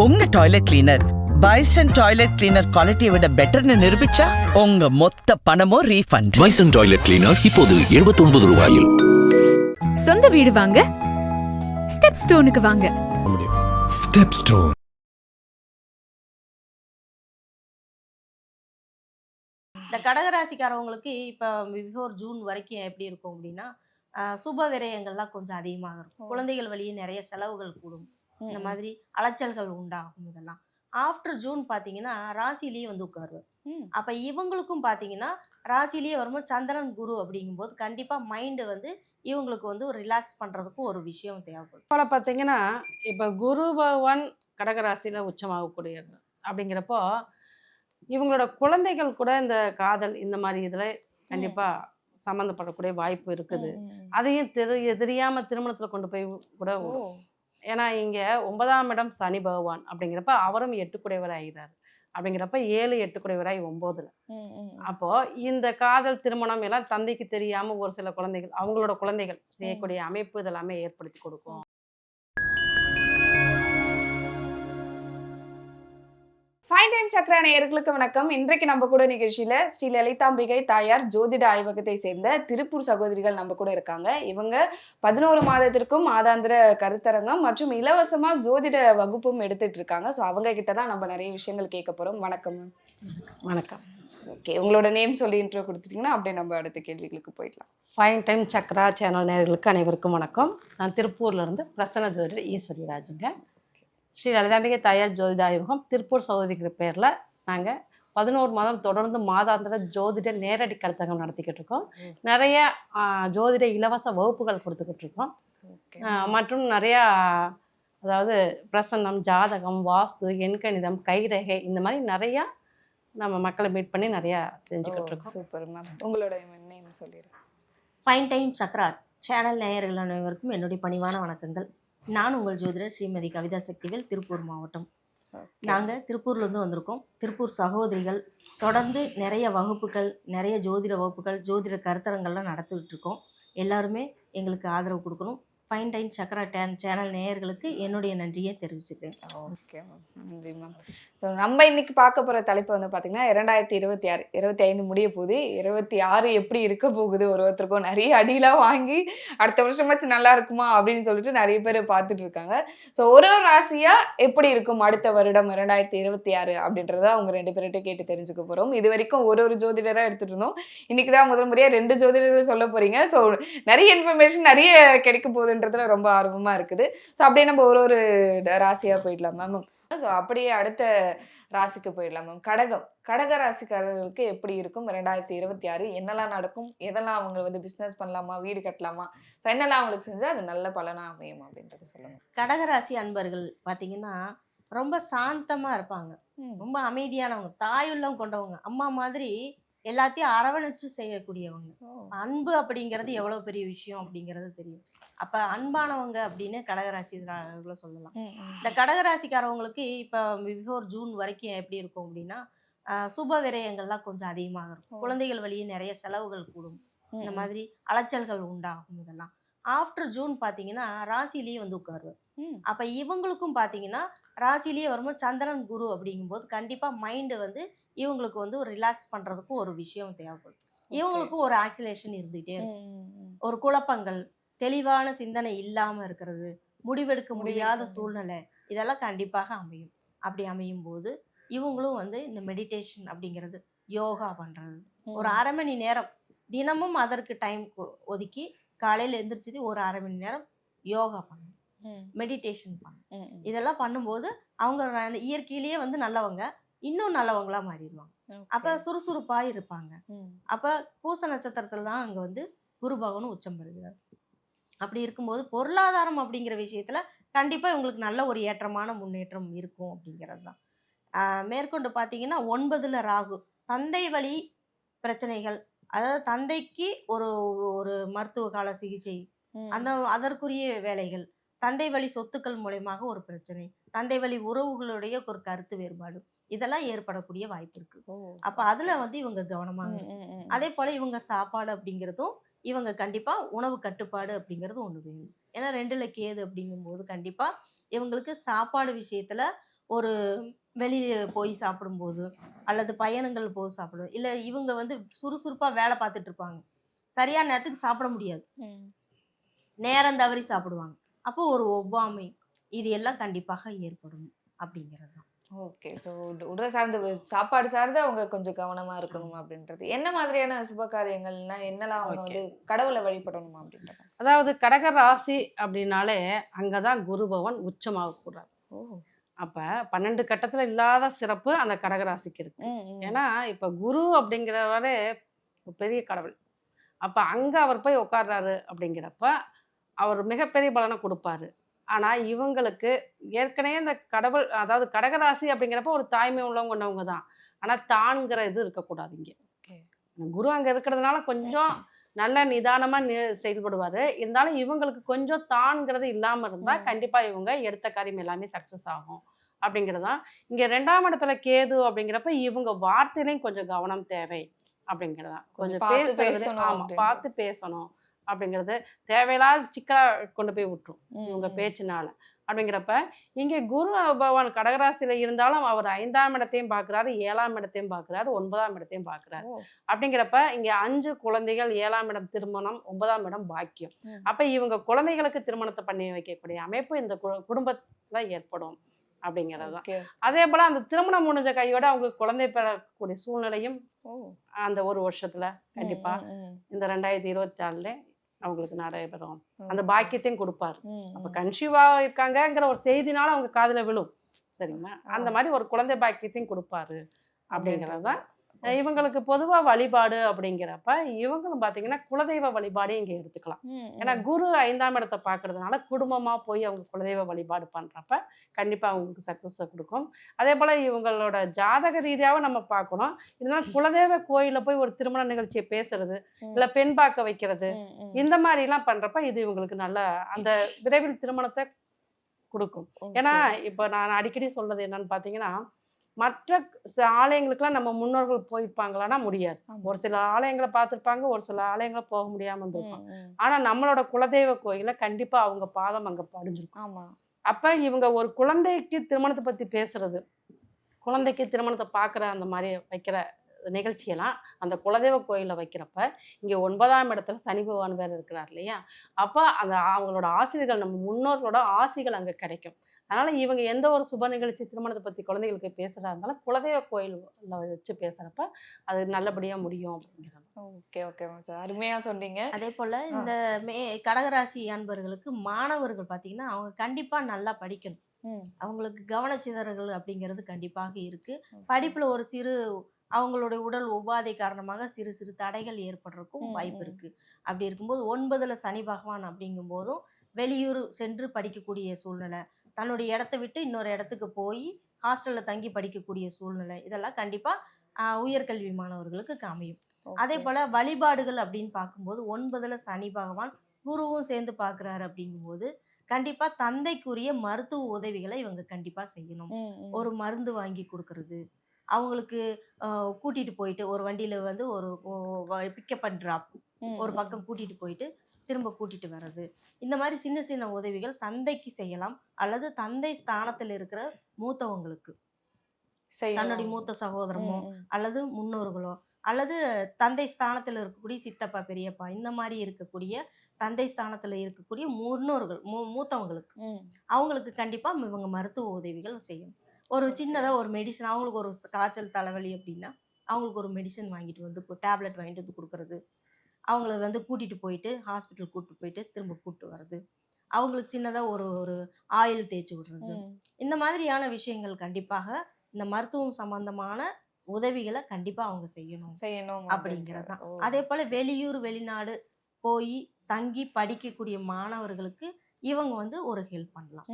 உங்க toilet cleaner bison toilet cleaner குவாலிட்டியை விட பெட்டர்னு நிரூபிச்சா உங்க மொத்த பணமும் ரீஃபண்ட் பைசன் டாய்லெட் கிளீனர் இப்போது 79 ரூபாயில். சொந்த வீடு வாங்க ஸ்டெப் ஸ்டோனுக்கு வாங்க. ஸ்டெப் ஸ்டோன் இந்த கடகராசிக்காரவங்களுக்கு இப்போ பிஃபோர் ஜூன் வரைக்கும் எப்படி இருக்கும் அப்படின்னா சுப விரயங்கள்லாம் கொஞ்சம் அதிகமாக இருக்கும். குழந்தைகள் வழியே நிறைய செலவுகள் கூடும். இந்த மாதிரி அலைச்சல்கள் உண்டாகும் இதெல்லாம். ஆஃப்டர் ஜூன் பார்த்தீங்கன்னா ராசிலேயே வந்து உட்காருவார். அப்போ இவங்களுக்கும் பார்த்தீீங்கன்னா ராசிலேயே வரும்போது சந்திரன் குரு அப்படிங்கும்போது கண்டிப்பாக மைண்டு வந்து இவங்களுக்கு வந்து ஒரு ரிலாக்ஸ் பண்ணுறதுக்கு ஒரு விஷயம் தேவைப்படும். போல பார்த்தீங்கன்னா இப்போ குரு பகவான் கடகராசியில் உச்சமாகக்கூடியது அப்படிங்கிறப்போ இவங்களோட குழந்தைகள் கூட இந்த காதல் இந்த மாதிரி இதில் கண்டிப்பாக சம்மந்தப்படக்கூடிய வாய்ப்பு இருக்குது. அதையும் தெரி தெரியாமல் திருமணத்தில் கொண்டு போய் கூட. ஏன்னா இங்கே ஒன்பதாம் இடம் சனி பகவான் அப்படிங்கிறப்ப அவரும் எட்டுக்குடையவர் ஆகிறார் அப்படிங்கிறப்ப ஏழு எட்டுக்குடையவராய் ஒம்போதுல. அப்போ இந்த காதல் திருமணம் எல்லாம் தந்தைக்கு தெரியாம ஒரு சில குழந்தைகள் அவங்களோட குழந்தைகள் செய்யக்கூடிய அமைப்பு இதெல்லாமே ஏற்படுத்தி கொடுக்கும். ஃபைன் டைம் சக்கர நேயர்களுக்கு வணக்கம். இன்றைக்கு நம்ம கூட நிகழ்ச்சியில ஸ்ரீ லலிதாம்பிகை தாயார் ஜோதிட ஆய்வகத்தை சேர்ந்த திருப்பூர் சகோதரிகள் நம்ம கூட இருக்காங்க. இவங்க பதினோரு மாதத்திற்கும் மாதாந்திர கருத்தரங்கம் மற்றும் இலவசமா ஜோதிட வகுப்பும் எடுத்துட்டு இருக்காங்க. ஸோ அவங்க கிட்ட தான் நம்ம நிறைய விஷயங்கள் கேட்க போறோம். வணக்கம் வணக்கம். ஓகே உங்களோட நேம் சொல்லி இன்ட்ரோ கொடுத்துட்டீங்கன்னா அப்படியே நம்ம அடுத்த கேள்விகளுக்கு போயிடலாம். ஃபைன் டைம் சக்ரா சேனல் நேயர்களுக்கு அனைவருக்கும் வணக்கம். நான் திருப்பூர்ல இருந்து பிரசன்ன ஜோதிடர் ஈஸ்வரி ராஜுங்க ஸ்ரீ லலிதாம்பிகை தாயார் ஜோதிட ஆய்வகம் திருப்பூர் சகோதரிக்கிற பேரில் நாங்கள் பதினோரு மாதம் தொடர்ந்து மாதாந்திர ஜோதிட நேரடி கருத்தரங்கம் நடத்திக்கிட்டு இருக்கோம். நிறைய ஜோதிட இலவச வகுப்புகள் கொடுத்துக்கிட்டு இருக்கோம். மற்றும் நிறையா அதாவது பிரசன்னம் ஜாதகம் வாஸ்து எண்கணிதம் கைரேகை இந்த மாதிரி நிறையா நம்ம மக்களை மீட் பண்ணி நிறையா தெரிஞ்சுக்கிட்டு இருக்கோம். Super ma'am. உங்களோட நேம் சொல்லிடுங்க. ஃபைன் டைம் சக்ரா சேனல் நேயர்கள் அனைவருக்கும் என்னுடைய பணிவான வணக்கங்கள். நான் உங்கள் ஜோதிடர் ஸ்ரீமதி கவிதா சக்திவேல் திருப்பூர் மாவட்டம். நாங்கள் திருப்பூர்லேருந்து வந்திருக்கோம். திருப்பூர் சகோதரிகள் தொடர்ந்து நிறைய வகுப்புகள் நிறைய ஜோதிட வகுப்புகள் ஜோதிட கருத்தரங்கள்லாம் நடத்திக்கிட்டு இருக்கோம். எல்லாருமே எங்களுக்கு ஆதரவு கொடுக்கணும். ஃபைன் டைன் சக்கரா டேன் சேனல் நேயர்களுக்கு என்னுடைய நன்றியை தெரிவிச்சுக்கிறேன். ஓகே மேம் நன்றி மேம் ஸோ நம்ம இன்னைக்கு பார்க்க போகிற தலைப்பு வந்து பார்த்தீங்கன்னா இரண்டாயிரத்தி இருபத்தி ஆறு இருபத்தி ஐந்து முடிய போகுது. இருபத்தி ஆறு எப்படி இருக்க போகுது? ஒரு ஒருத்தருக்கும் நிறைய அடியெலாம் வாங்கி அடுத்த வருஷமாச்சு நல்லா இருக்குமா அப்படின்னு சொல்லிட்டு நிறைய பேர் பார்த்துட்டு இருக்காங்க. ஸோ ஒரு ஒரு ராசியாக எப்படி இருக்கும் அடுத்த வருடம் இரண்டாயிரத்தி இருபத்தி ஆறு அப்படின்றத அவங்க ரெண்டு பேர்கிட்ட கேட்டு தெரிஞ்சுக்க போகிறோம் இது வரைக்கும் ஒரு ஒரு ஜோதிடராக எடுத்துகிட்டு இருந்தோம். இன்னைக்கு தான் முதல் முறையாக ரெண்டு ஜோதிடர்கள் சொல்ல போகிறீங்க ஸோ நிறைய இன்ஃபர்மேஷன் நிறைய கிடைக்க போகுதுன்றதுல ரொம்ப ஆர்வமாக இருக்குது. ஸோ அப்படியே நம்ம ஒரு ஒரு ராசியாக போயிடலாம் மேம் ஸோ அப்படியே அடுத்த ராசிக்கு போயிடலாம் மேம் கடகம். கடக ராசிக்காரர்களுக்கு எப்படி இருக்கும்? ரெண்டாயிரத்தி இருபத்தி ஆறு என்னெல்லாம் நடக்கும்? எதெல்லாம் அவங்க வந்து பிஸ்னஸ் பண்ணலாமா? வீடு கட்டலாமா? ஸோ என்னெல்லாம் அவங்களுக்கு செஞ்சால் அது நல்ல பலனா அமையும் அப்படின்றத சொல்லுங்க. கடகராசி அன்பர்கள் பார்த்தீங்கன்னா ரொம்ப சாந்தமாக இருப்பாங்க. ரொம்ப அமைதியானவங்க தாயுள்ளம் கொண்டவங்க. அம்மா மாதிரி எல்லாத்தையும் அரவணைச்சு செய்யக்கூடியவங்க. அன்பு அப்படிங்கிறது எவ்வளோ பெரிய விஷயம் அப்படிங்கிறது தெரியும். அப்போ அன்பானவங்க அப்படின்னு கடகராசிக்காரர்களை சொல்லலாம். இந்த கடகராசிக்காரவங்களுக்கு இப்போ பிஃபோர் ஜூன் வரைக்கும் எப்படி இருக்கும் அப்படின்னா சுப விரயங்கள்லாம் கொஞ்சம் அதிகமாக இருக்கும். குழந்தைகள் வழியே நிறைய செலவுகள் கூடும். இந்த மாதிரி அலைச்சல்கள் உண்டாகும் இதெல்லாம். ஆஃப்டர் ஜூன் பார்த்தீங்கன்னா ராசிலேயே வந்து உட்காருவார். அப்போ இவங்களுக்கும் பார்த்தீங்கன்னா ராசிலேயே வரும்போது சந்திரன் குரு அப்படிங்கும்போது கண்டிப்பாக மைண்டு வந்து இவங்களுக்கு வந்து ஒரு ரிலாக்ஸ் பண்ணுறதுக்கு ஒரு விஷயம் தேவைப்படும். இவங்களுக்கும் ஒரு ஆக்சிலேஷன் இருந்துகிட்டே இருக்கும். ஒரு குழப்பங்கள் தெளிவான சிந்தனை இல்லாமல் இருக்கிறது முடிவெடுக்க முடியாத சூழ்நிலை இதெல்லாம் கண்டிப்பாக அமையும். அப்படி அமையும் போது இவங்களும் வந்து இந்த மெடிடேஷன் அப்படிங்கிறது யோகா பண்ணுறது ஒரு அரை மணி நேரம் தினமும் அதற்கு டைம் ஒதுக்கி காலையில் எந்திரிச்சது ஒரு அரை மணி நேரம் யோகா பண்ணணும். மெடிடேஷன் இதெல்லாம் பண்ணும்போது அவங்க இயற்கையிலேயே வந்து நல்லவங்க இன்னும் நல்லவங்களா மாறிடுவாங்க. அப்போ சுறுசுறுப்பாக இருப்பாங்க. அப்போ பூச நட்சத்திரத்தில் தான் அங்கே வந்து குரு பகவானும் உச்சம் பெறுகிறார். அப்படி இருக்கும்போது பொருளாதாரம் அப்படிங்கிற விஷயத்தில் கண்டிப்பாக இவங்களுக்கு நல்ல ஒரு ஏற்றமான முன்னேற்றம் இருக்கும் அப்படிங்கிறது தான் மேற்கொண்டு பார்த்தீங்கன்னா ஒன்பதுல ராகு. தந்தை வழி பிரச்சனைகள் அதாவது தந்தைக்கு ஒரு ஒரு மருத்துவ கால சிகிச்சை அந்த அதற்குரிய வேலைகள் தந்தை வழி சொத்துக்கள் மூலயமாக ஒரு பிரச்சனை தந்தை வழி உறவுகளுடைய ஒரு கருத்து வேறுபாடு இதெல்லாம் ஏற்படக்கூடிய வாய்ப்பு இருக்கு. அப்ப அதுல வந்து இவங்க கவனமாக. அதே போல இவங்க சாப்பாடு அப்படிங்கிறதும் இவங்க கண்டிப்பா உணவு கட்டுப்பாடு அப்படிங்கிறது ஒண்ணு வேணும். ஏன்னா ரெண்டுல கேது அப்படிங்கும்போது கண்டிப்பா இவங்களுக்கு சாப்பாடு விஷயத்துல ஒரு வெளியே போய் சாப்பிடும்போது அல்லது பயணங்கள் போய் சாப்பிடும் இல்லை இவங்க வந்து சுறுசுறுப்பாக வேலை பார்த்துட்டு இருப்பாங்க. சரியான நேரத்துக்கு சாப்பிட முடியாது. நேரம் தவறி சாப்பிடுவாங்க. அப்போ ஒரு ஒவ்வாமை இது எல்லாம் கண்டிப்பாக ஏற்படும் அப்படிங்கிறது தான் ஓகே ஸோ உடல் சார்ந்த சாப்பாடு சார்ந்து அவங்க கொஞ்சம் கவனமா இருக்கணும் அப்படின்றது? என்ன மாதிரியான சுப காரியங்கள்னா என்னெல்லாம் அவங்க. வந்து கடவுளை வழிபடணும் அப்படின்றது? அதாவது கடக ராசி அப்படின்னாலே அங்கதான் குரு பகவான் உச்சமாகக்கூடாது ஓ. அப்ப பன்னெண்டு கட்டத்துல இல்லாத சிறப்பு அந்த கடக ராசிக்கு இருக்கு. ஏன்னா இப்ப குரு அப்படிங்கிறவரே பெரிய கடவுள். அப்ப அங்க அவர் போய் உட்கார்றாரு அப்படிங்கிறப்ப அவர் மிகப்பெரிய பலனை கொடுப்பாரு ஆனா இவங்களுக்கு ஏற்கனவே இந்த கடவுள் அதாவது கடகராசி அப்படிங்கிறப்ப ஒரு தாய்மை உள்ளவங்க கொண்டவங்க தான் ஆனா தான்ங்கிற இது இருக்கக்கூடாது இங்க. குரு அங்க இருக்கிறதுனால கொஞ்சம் நல்ல நிதானமா நி- செயல்படுவாரு இருந்தாலும் இவங்களுக்கு கொஞ்சம் தான்ங்கிறது இல்லாம இருந்தா ம். கண்டிப்பா இவங்க எடுத்த காரியம் எல்லாமே சக்சஸ் ஆகும் அப்படிங்கிறதான் இங்க ரெண்டாம் இடத்துல கேது அப்படிங்கிறப்ப இவங்க வார்த்தையிலையும் கொஞ்சம் கவனம் தேவை அப்படிங்கிறதா கொஞ்சம் பேசுறது பேசணும் ஆமா அப்படின்றது. பார்த்து பேசணும் அப்படிங்கிறது தேவையில்லாத சிக்கலா கொண்டு போய் விட்டுரும் ம். பேச்சினால அப்படிங்கிறப்ப இங்கே குரு பகவான் கடகராசியில இருந்தாலும் அவர் ஐந்தாம் இடத்தையும் பார்க்கறாரு ஏழாம் இடத்தையும் பார்க்கறாரு ஒன்பதாம் இடத்தையும் பார்க்கறாரு. அப்படிங்கிறப்ப இங்க அஞ்சு குழந்தைகள் ஏழாம் இடம் திருமணம் ஒன்பதாம் இடம் பாக்கியம். அப்ப இவங்க குழந்தைகளுக்கு திருமணத்தை பண்ணி வைக்கக்கூடிய அமைப்பு இந்த குடும்பத்துல ஏற்படும் அப்படிங்கிறது தான். அதே போல அந்த திருமணம் முடிஞ்ச கையோட அவங்களுக்கு குழந்தை பெறக்கூடிய சூழ்நிலையும். அந்த ஒரு வருஷத்துல கண்டிப்பா ம், ம், இந்த ரெண்டாயிரத்தி இருபத்தி ஆறுல அவங்களுக்கு நிறைய பெறும் ம். அந்த பாக்கியத்தையும் கொடுப்பாரு அப்ப. கன்சீவா இருக்காங்கங்கிற ஒரு செய்தினால அவங்க காதுல விழும் சரிங்களா அந்த. மாதிரி ஒரு குழந்தை பாக்கியத்தையும் கொடுப்பாரு அப்படிங்கிறது தான். இவங்களுக்கு பொதுவா வழிபாடு அப்படிங்கிறப்ப இவங்களும் பாத்தீங்கன்னா குலதெய்வ வழிபாடு இங்க எடுத்துக்கலாம் ஏன்னா. குரு ஐந்தாம் இடத்தை பார்க்கறதுனால குடும்பமா போய் அவங்க குலதெய்வ வழிபாடு பண்றப்ப கண்டிப்பா அவங்களுக்கு சக்சஸ் கொடுக்கும் அதே போல இவங்களோட ஜாதக ரீதியாவும் நம்ம பார்க்கணும் இதனால குலதெய்வ கோயில்ல போய் ஒரு திருமண நிகழ்ச்சியை பேசுறது. இல்ல பெண் பார்க்க வைக்கிறது. இந்த மாதிரி எல்லாம் பண்றப்ப இது இவங்களுக்கு நல்ல அந்த விரைவில் திருமணத்தை கொடுக்கும். ஏன்னா இப்போ நான் அடிக்கடி சொல்றது என்னன்னு பார்த்தீங்கன்னா மற்ற ஆலயங்களுக்கெல்லாம் நம்ம முன்னோர்கள் போயிருப்பாங்களான்னா முடியாது. ஒரு சில ஆலயங்களை பார்த்துருப்பாங்க ஒரு சில ஆலயங்களை போக முடியாம ம், இருந்திருப்பாங்க ம். ஆனா நம்மளோட குலதெய்வ கோயில கண்டிப்பா அவங்க பாதம் அங்க படிஞ்சிருக்கும் அப்ப இவங்க ஒரு குழந்தைக்கு திருமணத்தை பத்தி பேசுறது குழந்தைக்கு திருமணத்தை பார்க்குற அந்த மாதிரி வைக்கிற நிகழ்ச்சியெல்லாம் அந்த குலதெய்வ கோயிலில் வைக்கிறப்ப இங்கே ஒன்பதாம் இடத்துல சனி பகவான் வேறு இருக்கிறார் இல்லையா? அப்போ அந்த அவங்களோட ஆசிரியர்கள் நம்ம முன்னோர்களோட ஆசிகள் அங்கே கிடைக்கும். அதனால் இவங்க எந்த ஒரு சுப நிகழ்ச்சி திருமணத்தை பற்றி குழந்தைகளுக்கு பேசுகிறா இருந்தாலும் குலதெய்வ கோயிலில் வச்சு பேசுகிறப்ப அது நல்லபடியாக முடியும் அப்படிங்கிறது. ஓகே ஓகே சார் அருமையா சொன்னீங்க. அதே போல் இந்த மே கடகராசி அன்பர்களுக்கு மாணவர்கள் பார்த்தீங்கன்னா அவங்க கண்டிப்பாக நல்லா படிக்கணும். அவங்களுக்கு கவனச்சிதறல்கள் அப்படிங்கிறது கண்டிப்பாக இருக்கு. Okay. படிப்புல ஒரு சிறு அவங்களுடைய உடல் உபாதை காரணமாக சிறு சிறு தடைகள் ஏற்படுறதுக்கும் வாய்ப்பு ம். இருக்கு அப்படி இருக்கும்போது ஒன்பதுல சனி பகவான் அப்படிங்கும் போதும் வெளியூர் சென்று படிக்கக்கூடிய சூழ்நிலை தன்னுடைய இடத்த விட்டு இன்னொரு இடத்துக்கு போய் ஹாஸ்டல்ல தங்கி படிக்கக்கூடிய சூழ்நிலை இதெல்லாம் கண்டிப்பா ஆஹ், உயர்கல்வி மாணவர்களுக்கு அமையும் அதே. போல வழிபாடுகள் அப்படின்னு பார்க்கும்போது ஒன்பதுல சனி பகவான் குருவும் சேர்ந்து பார்க்குறாரு அப்படிங்கும்போது கண்டிப்பா தந்தைக்குரிய மருத்துவ உதவிகளை இவங்க கண்டிப்பா செய்யணும். ஒரு மருந்து வாங்கி கொடுக்கறது அவங்களுக்கு ஆஹ், கூட்டிட்டு போயிட்டு ஒரு வண்டியில வந்து ஒரு பிக்கப் அண்ட் ட்ராப் ஒரு. பக்கம் கூட்டிட்டு போயிட்டு திரும்ப கூட்டிட்டு வர்றது இந்த மாதிரி சின்ன சின்ன உதவிகள் தந்தைக்கு செய்யலாம் அல்லது தந்தை ஸ்தானத்தில் இருக்கிற மூத்தவங்களுக்கு. தன்னுடைய மூத்த சகோதரமோ. அல்லது முன்னோர்களோ அல்லது தந்தை ஸ்தானத்தில் இருக்கக்கூடிய சித்தப்பா பெரியப்பா இந்த மாதிரி இருக்கக்கூடிய தந்தை ஸ்தானத்தில் இருக்கக்கூடிய முன்னோர்கள் மூ மூத்தவங்களுக்கு. அவங்களுக்கு கண்டிப்பாக இவங்க மருத்துவ உதவிகள் செய்யணும் ஒரு சின்னதாக ஒரு மெடிசன் அவங்களுக்கு ஒரு காய்ச்சல் தலைவலி அப்படின்னா அவங்களுக்கு ஒரு மெடிசன் வாங்கிட்டு வந்து டேப்லெட் வாங்கிட்டு வந்து கொடுக்கறது அவங்கள வந்து கூட்டிகிட்டு போயிட்டு ஹாஸ்பிட்டல் கூட்டிட்டு போயிட்டு திரும்ப கூப்பிட்டு வர்றது அவங்களுக்கு சின்னதாக ஒரு ஒரு ஆயில் தேய்ச்சி விடுறது. இந்த மாதிரியான விஷயங்கள் கண்டிப்பாக இந்த மருத்துவம் சம்பந்தமான உதவிகளை கண்டிப்பாக அவங்க செய்யணும் செய்யணும் அப்படிங்கிறது தான். அதே போல் வெளியூர் வெளிநாடு போய் தங்கி படிக்கக்கூடிய மாணவர்களுக்கு இவங்க வந்து ஒரு ஹெல்ப் பண்ணலாம்.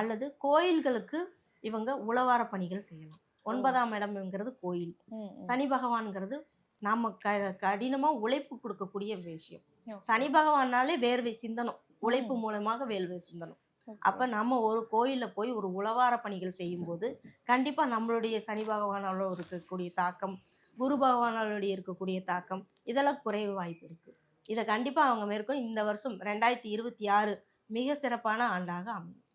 அல்லது கோயில்களுக்கு இவங்க உளவார பணிகள் செய்யலாம் ஒன்பதாம் இடம்ங்கிறது கோயில். சனி பகவான்ங்கிறது நாம க கடினமா உழைப்பு கொடுக்கக்கூடிய விஷயம். சனி பகவானாலே வேர்வை சிந்தனம். உழைப்பு மூலமாக வேர்வை சிந்தனம். அப்ப நம்ம ஒரு கோயில்ல போய் ஒரு உளவார பணிகள் செய்யும்போது கண்டிப்பா நம்மளுடைய சனி பகவானால இருக்கக்கூடிய தாக்கம் குரு பகவானாலுடைய இருக்கக்கூடிய தாக்கம் இதெல்லாம் குறைவு வாய்ப்பு இருக்கு. இதை கண்டிப்பா அவங்க மேற்கொண்டு இந்த வருஷம் ரெண்டாயிரத்தி இருபத்தி ஆறு மிக சிறப்பான ஆண்டாக அமையும்.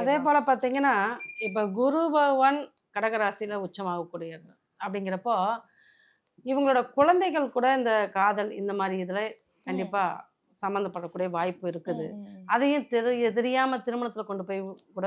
அதே. போல பார்த்தீங்கன்னா இப்போ குரு பகவான் கடகராசியில் உச்சமாகக்கூடியது அப்படிங்கிறப்போ இவங்களோட குழந்தைகள் கூட இந்த காதல் இந்த மாதிரி இதில் கண்டிப்பாக சம்மந்தப்படக்கூடிய வாய்ப்பு இருக்குது. அதையும் தெரி தெரியாமல் திருமணத்தில் கொண்டு போய் கூட.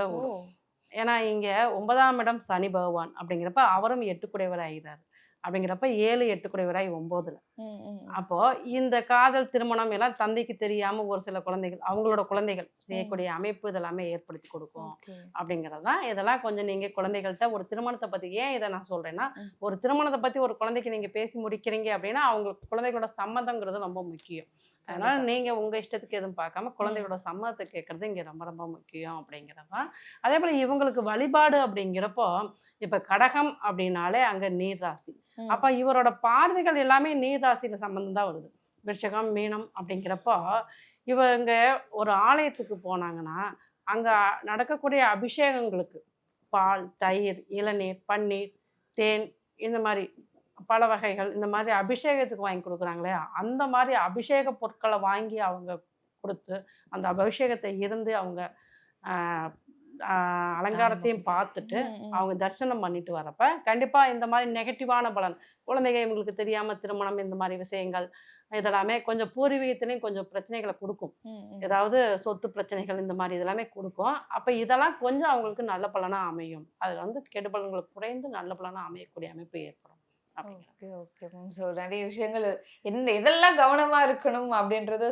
ஏன்னா இங்கே ஒன்பதாம் இடம் சனி பகவான் அப்படிங்கிறப்ப அவரும் எட்டுக்குடையவர் ஆகிறார் அப்படிங்கிறப்ப ஏழு எட்டுக்குடையவராய் ஒம்போதுல ம், ம், ம். அப்போ இந்த காதல் திருமணம் எல்லாம் தந்தைக்கு தெரியாம ஒரு சில குழந்தைகள் அவங்களோட குழந்தைகள் செய்யக்கூடிய அமைப்பு இதெல்லாமே ஏற்படுத்தி கொடுக்கும் Okay. அப்படிங்கிறது தான் இதெல்லாம் கொஞ்சம் நீங்க குழந்தைகள்கிட்ட ஒரு திருமணத்தை பத்தி ஏன் இதை நான் சொல்றேன்னா. ஒரு திருமணத்தை பத்தி ஒரு குழந்தைக்கு நீங்க பேசி முடிக்கிறீங்க அப்படின்னா அவங்க குழந்தைகளோட சம்மதங்கிறது ரொம்ப முக்கியம் அதனால. நீங்க உங்க இஷ்டத்துக்கு எதுவும் பார்க்காம குழந்தைகளோட சம்மதத்தை கேட்கறது இங்க ரொம்ப ரொம்ப முக்கியம் அப்படிங்கிறது தான் அதே போல இவங்களுக்கு வழிபாடு அப்படிங்கிறப்போ இப்ப கடகம் அப்படின்னாலே அங்க நீர் ராசி. அப்ப இவரோட பார்வைகள் எல்லாமே நீர் சம்பந்தம் தான் வருது. விருஷகம் மீனம் அப்படிங்கிறப்போ இவங்க ஒரு ஆலயத்துக்கு போனாங்கன்னா அங்க நடக்கக்கூடிய அபிஷேகங்களுக்கு பால் தயிர் இளநீர் பன்னீர் தேன் இந்த மாதிரி பல வகைகள் இந்த மாதிரி அபிஷேகத்துக்கு வாங்கி கொடுக்குறாங்களே அந்த மாதிரி அபிஷேக பொருட்களை வாங்கி அவங்க கொடுத்து அந்த அபிஷேகத்தை இருந்து அவங்க அலங்காரத்தையும் பார்த்துட்டு. அவங்க தரிசனம் பண்ணிட்டு வரப்ப கண்டிப்பா இந்த மாதிரி நெகட்டிவான பலன். குழந்தைங்க இவங்களுக்கு தெரியாம திருமணம் இந்த மாதிரி விஷயங்கள் இதெல்லாமே கொஞ்சம் பூர்வீகத்திலையும் கொஞ்சம் பிரச்சனைகளை கொடுக்கும். ஏதாவது சொத்து பிரச்சனைகள் இந்த மாதிரி இதெல்லாமே கொடுக்கும். அப்ப இதெல்லாம் கொஞ்சம் அவங்களுக்கு நல்ல பலனா அமையும். அதுல வந்து கெடுபலன்கள் குறைந்து நல்ல பலனா அமையக்கூடிய அமைப்பு ஏற்படும். Okay okay. மேம் ஸோ நிறைய விஷயங்கள் என்ன எதெல்லாம் கவனமா இருக்கணும் அப்படின்றத